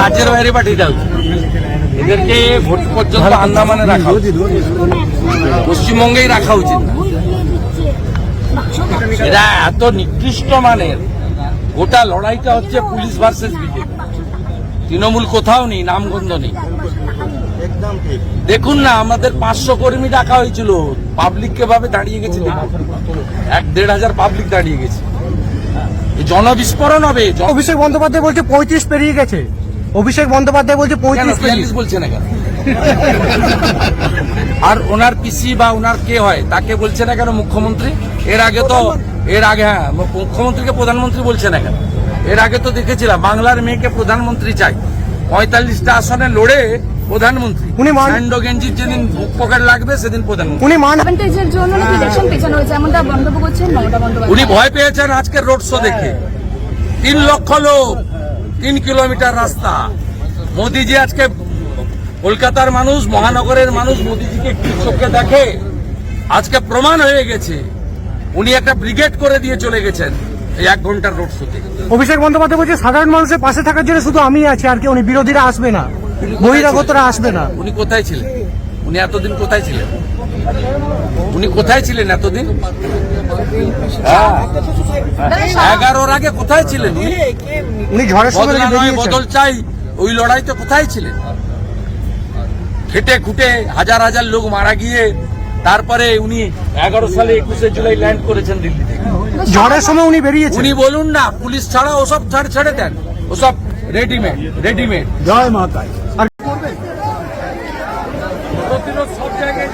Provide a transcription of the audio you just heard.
রাজ্যের বাইরে পাঠিয়ে দাও। এদেরকে ভোট পর্যন্ত আন্দামানে রাখা উচিত। পশ্চিমবঙ্গেই রাখা উচিত। এরা এত নিকৃষ্ট মানের। গোটা লড়াইটা হচ্ছে পুলিশ ভার্সেস বিজেপি তৃণমূল কোথাও নেই, নামগন্ধ নেই। দেখুন না, আমাদের পাঁচশো কর্মী ডাকা হয়েছিল। পাবলিক ভাবে দাঁড়িয়ে গেছে এক দেড় হাজার পাবলিক দাঁড়িয়ে গেছে। জনবিস্ফোরণ হবে অভিষেক বন্দ্যোপাধ্যায় বলছে পঁয়ত্রিশ পেরিয়ে গেছে। অভিষেক বন্দ্যোপাধ্যায় বলছে পঁয়ত্রিশ পেরিয়ে বলছে না কেন? আর ওনার পিসি বা ওনার কে হয় তাকে বলছে না কেন মুখ্যমন্ত্রী? এর আগে তো এর আগে হ্যাঁ মুখ্যমন্ত্রীকে প্রধানমন্ত্রী বলছে না কেন? এর আগে তো দেখেছিলাম বাংলার মেয়েকে প্রধানমন্ত্রী চাই পঁয়তাল্লিশটা আসনে লড়ে প্রধানমন্ত্রী। উনি স্যান্ডো গেঞ্জির যেদিন পকেট লাগবে সেদিন প্রধানমন্ত্রী। উনি জন্য নাকি ইলেকশন পেছানো হয়েছে এমনটা মন্তব্য করছেন মমতা বন্দ্যোপাধ্যায়। উনি ভয় পেয়েছেন আজকের রোড শো দেখে। তিন লক্ষ লোক তিন কিলোমিটার রাস্তা। মোদিজি আজকে কলকাতার মানুষ মহানগরের মানুষ মোদিজিকে কি চোখে দেখে আজকে প্রমাণ হয়ে গেছে। উনি একটা ব্রিগেড করে দিয়ে চলে গেছেন এই এক ঘণ্টার রোড শোতে অভিষেক বন্দ্যোপাধ্যায় বলছে সাধারণ মানুষের পাশে থাকার জন্য শুধু আমি আছি আর কি উনি বিরোধীরা আসবে না। বহিরাগতরা আসবে না? উনি কোথায় ছিলেন? উনি এতদিন কোথায় ছিলেন? উনি কোথায় ছিলেন এতদিন? হ্যাঁ। এগারোর আগে কোথায় ছিলেন উনি? ঝড়ের সময় বদলা চাই ওই লড়াইতে কোথায় ছিলেন? খেটে খুটে হাজার হাজার লোক মারা গিয়ে তারপরে উনি এগারো সালে একুশে জুলাই ল্যান্ড করেছেন দিল্লিতে ঝড়ের সময় উনি বেরিয়েছেন। উনি বলুন না পুলিশ ছাড়া ওসব ছাড় ছেড়ে দেন ওসব রেডিমেড রেডিমেড জয় মাতাই আর সব জায়গায়